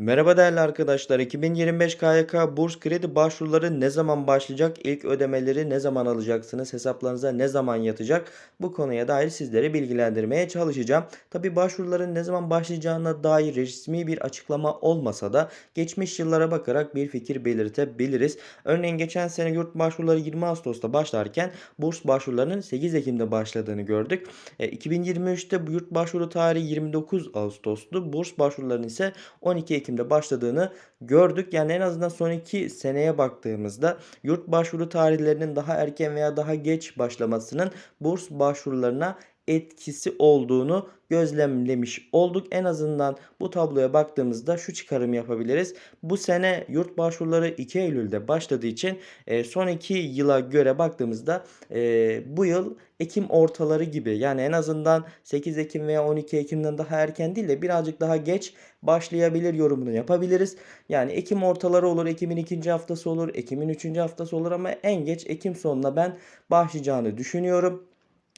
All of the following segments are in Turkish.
Merhaba değerli arkadaşlar. 2025 KYK burs kredi başvuruları ne zaman başlayacak? İlk ödemeleri ne zaman alacaksınız? Hesaplarınıza ne zaman yatacak? Bu konuya dair sizleri bilgilendirmeye çalışacağım. Tabi başvuruların ne zaman başlayacağına dair resmi bir açıklama olmasa da geçmiş yıllara bakarak bir fikir belirtebiliriz. Örneğin geçen sene yurt başvuruları 20 Ağustos'ta başlarken burs başvurularının 8 Ekim'de başladığını gördük. E, 2023'te bu yurt başvuru tarihi 29 Ağustos'tu. Burs başvurularının ise 12 Ekim'de başladığını gördük. Yani en azından son iki seneye baktığımızda yurt başvuru tarihlerinin daha erken veya daha geç başlamasının burs başvurularına etkisi olduğunu gözlemlemiş olduk. En azından bu tabloya baktığımızda şu çıkarım yapabiliriz. Bu sene yurt başvuruları 2 Eylül'de başladığı için e, son 2 yıla göre baktığımızda e, bu yıl Ekim ortaları gibi yani en azından 8 Ekim veya 12 Ekim'den daha erken değil de birazcık daha geç başlayabilir yorumunu yapabiliriz. Yani Ekim ortaları olur, Ekim'in ikinci haftası olur, Ekim'in üçüncü haftası olur ama en geç Ekim sonuna ben başlayacağını düşünüyorum.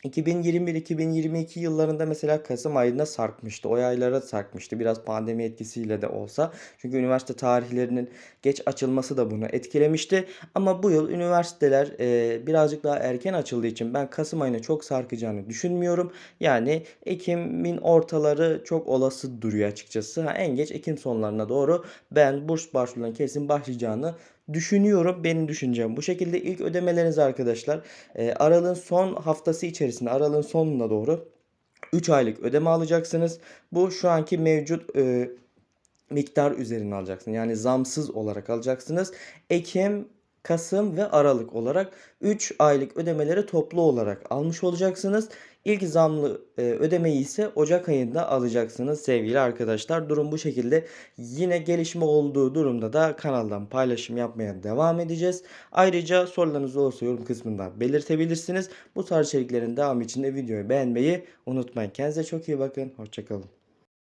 2021-2022 yıllarında mesela Kasım ayına sarkmıştı. O aylara sarkmıştı. Biraz pandemi etkisiyle de olsa. Çünkü üniversite tarihlerinin geç açılması da bunu etkilemişti. Ama bu yıl üniversiteler e, birazcık daha erken açıldığı için ben Kasım ayına çok sarkacağını düşünmüyorum. Yani Ekim'in ortaları çok olası duruyor açıkçası. Ha, en geç Ekim sonlarına doğru ben burs başvurularının kesin başlayacağını düşünüyorum. Benim düşüncem bu şekilde ilk ödemeleriniz arkadaşlar e, aralığın son haftası içerisinde aralığın sonuna doğru 3 aylık ödeme alacaksınız. Bu şu anki mevcut e, miktar üzerine alacaksınız. Yani zamsız olarak alacaksınız. Ekim Kasım ve Aralık olarak 3 aylık ödemeleri toplu olarak almış olacaksınız. İlk zamlı e, ödemeyi ise Ocak ayında alacaksınız sevgili arkadaşlar. Durum bu şekilde. Yine gelişme olduğu durumda da kanaldan paylaşım yapmaya devam edeceğiz. Ayrıca sorularınız olursa yorum kısmında belirtebilirsiniz. Bu tarz içeriklerin devamı için de videoyu beğenmeyi unutmayın. Kendinize çok iyi bakın. Hoşçakalın.